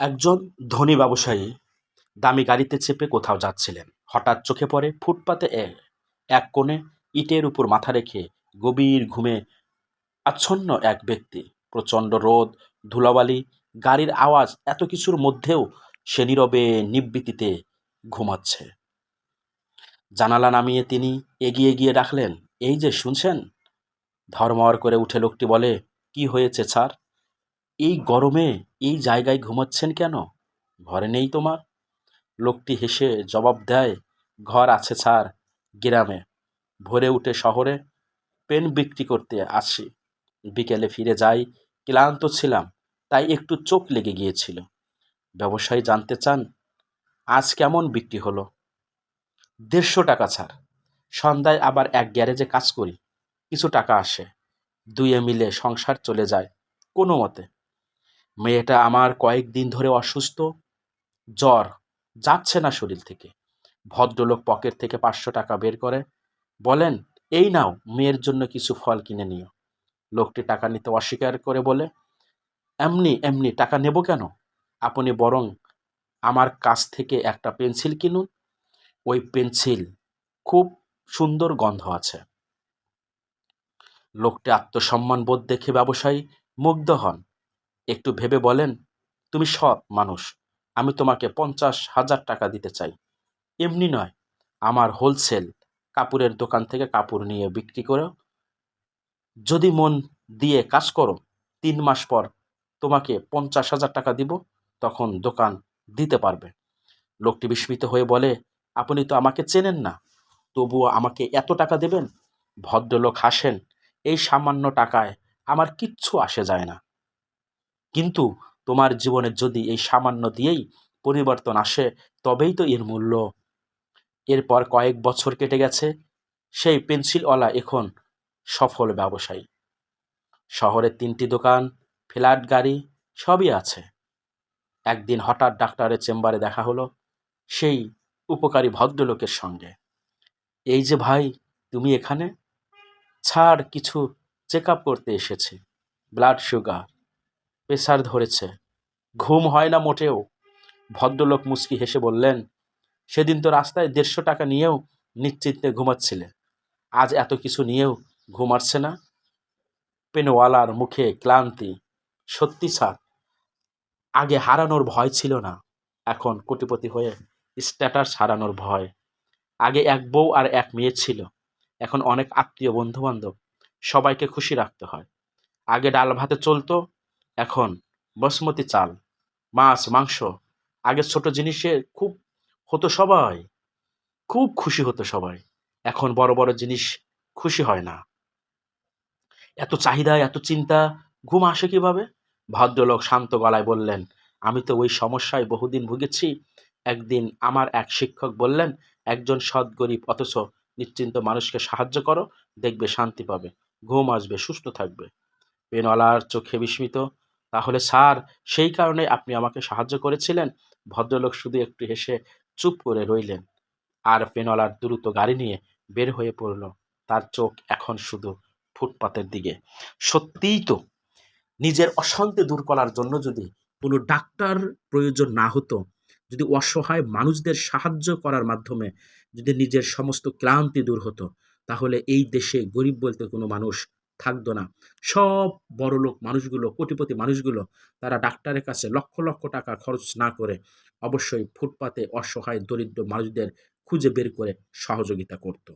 একজন ধনী ব্যবসায়ী দামি গাড়িতে চেপে কোথাও যাচ্ছিলেন। হঠাৎ চোখে পড়ে ফুটপাতে এক কোণে ইটের উপর মাথা রেখে গভীর ঘুমে আচ্ছন্ন এক ব্যক্তি। প্রচণ্ড রোদ, ধুলাবালি, গাড়ির আওয়াজ এত কিছুর মধ্যেও সে নীরবে নিবৃত্তিতে ঘুমাচ্ছে। জানালা নামিয়ে তিনি এগিয়ে গিয়ে ডাকলেন, এই যে শুনছেন? ধর্মর করে উঠে লোকটি বলে, কি হয়েছে স্যার? এই গরমে এই জায়গায় ঘুমাচ্ছেন কেন? ঘরে নেই তোমার? লোকটি হেসে জবাব দেয়, ঘর আছে স্যার, গ্রামে। ভোরে উঠে শহরে পেন বিক্রি করতে আসি। বিকেলে ফিরে যাই, ক্লান্ত ছিলাম, তাই একটু চোখ লেগে গিয়েছিল। ব্যবসায়ী জানতে চান, আজ কেমন বিক্রি হলো? দেড়শো টাকা ছাড় সন্ধ্যায় আবার এক গ্যারেজে কাজ করি। কিছু টাকা আসে। দুয়ে মিলে সংসার চলে যায়, কোনো মতে। মেয়েটা আমার কয়েকদিন ধরে অসুস্থ। জ্বর, যাচ্ছে না শরীর থেকে। ভদ্রলোক পকেট থেকে পাঁচশো টাকা বের করে, বলেন, এই নাও, মেয়ের জন্য কিছু ফল কিনে নিও। লোকটি টাকা নিতে অস্বীকার করে বলে, এমনি এমনি, টাকা নেব কেন? আপনি বরং আমার কাছ থেকে একটা পেন্সিল কিনুন। ওই পেন্সিল খুব সুন্দর গন্ধ আছে। লোকটি আত্মসম্মান বোধ দেখে ব্যবসায়ী মুগ্ধ হন। একটু ভেবে বলেন, তুমি সৎ মানুষ, আমি তোমাকে পঞ্চাশ হাজার টাকা দিতে চাই। এমনি নয়, আমার হোলসেল কাপড়ের দোকান থেকে কাপড় নিয়ে বিক্রি করো যদি মন দিয়ে কাজ করো, তিন মাস পর তোমাকে পঞ্চাশ হাজার টাকা দিব, তখন দোকান দিতে পারবে। লোকটি বিস্মিত হয়ে বলে, আপনি তো আমাকে চেনেন না, তবুও আমাকে এত টাকা দেবেন? ভদ্রলোক হাসেন, এই সামান্য টাকায় আমার কিচ্ছু আসে যায় না। কিন্তু তোমার জীবনে যদি এই সামান্য দিয়েই পরিবর্তন আসে, তবেই তো এর মূল্য। এরপর কয়েক বছর কেটে গেছে, সেই পেন্সিলওয়ালা এখন সফল ব্যবসায়ী। শহরে তিনটি দোকান, ফ্ল্যাট, গাড়ি, সবই আছে। একদিন হঠাৎ ডাক্তারের চেম্বারে দেখা হলো সেই উপকারী ভদ্রলোকের সঙ্গে। এই যে ভাই, তুমি এখানে? ছাড়, কিছু চেক আপ করতে এসেছি। ব্লাড সুগার প্রেসার ধরেছে। ঘুম হয় না মোটেও। ভদ্রলোক মুচকি হেসে বললেন, সেদিন তো রাস্তায় দেড়শো টাকা নিয়েও নিশ্চিন্তে ঘুমাচ্ছিলে। আজ এত কিছু নিয়েও ঘুমাচ্ছে না? পেনওয়ালার মুখে ক্লান্তি। সত্যি স্যার, আগে হারানোর ভয় ছিল না, এখন কোটিপতি হয়ে স্ট্যাটাস হারানোর ভয়। আগে এক বউ আর এক মেয়ে ছিল, এখন অনেক আত্মীয় বন্ধু বান্ধব সবাইকে খুশি রাখতে হয়। আগে ডাল ভাতে চলতো এখন বাসমতি চাল, মাছ, মাংস, আগে ছোট জিনিসে খুব হতো সবাই, খুব খুশি হতো সবাই। এখন বড় বড় জিনিস খুশি হয় না। এত চাহিদা, এত চিন্তা, ঘুম আসে কীভাবে? ভদ্রলোক শান্ত গলায় বললেন, আমি তো ওই সমস্যায় বহুদিন ভুগেছি। একদিন আমার এক শিক্ষক বললেন, একজন সৎ গরিব অথচ নিশ্চিন্ত মানুষকে সাহায্য করো, দেখবে শান্তি পাবে, ঘুম আসবে, সুস্থ থাকবে। পেনওয়ালার চোখে বিস্মিত তাহলে স্যার, সেই কারণে আপনি আমাকে সাহায্য করেছিলেন। ভদ্রলোক শুধু একটু হেসে চুপ করে রইলেন আর পেনওয়ালার দ্রুত গাড়ি নিয়ে বের হয়ে পড়ল। তার চোখ এখন শুধু ফুটপাতের দিকে। সত্যিই তো, নিজের অশান্তি দূর করার জন্য যদি কোনো ডাক্তার প্রয়োজন না হতো, যদি অসহায় মানুষদের সাহায্য করার মাধ্যমে যদি নিজের সমস্ত ক্লান্তি দূর হতো, তাহলে এই দেশে গরিব বলতে কোনো মানুষ থাকতো না। সব বড় লোক মানুষগুলো, কোটিপতি মানুষগুলো, তারা ডাক্তারের কাছে লক্ষ লক্ষ টাকা খরচ না করে অবশ্যই ফুটপাতে অসহায়, দরিদ্র মানুষদের খুঁজে বের করে সহযোগিতা করতো।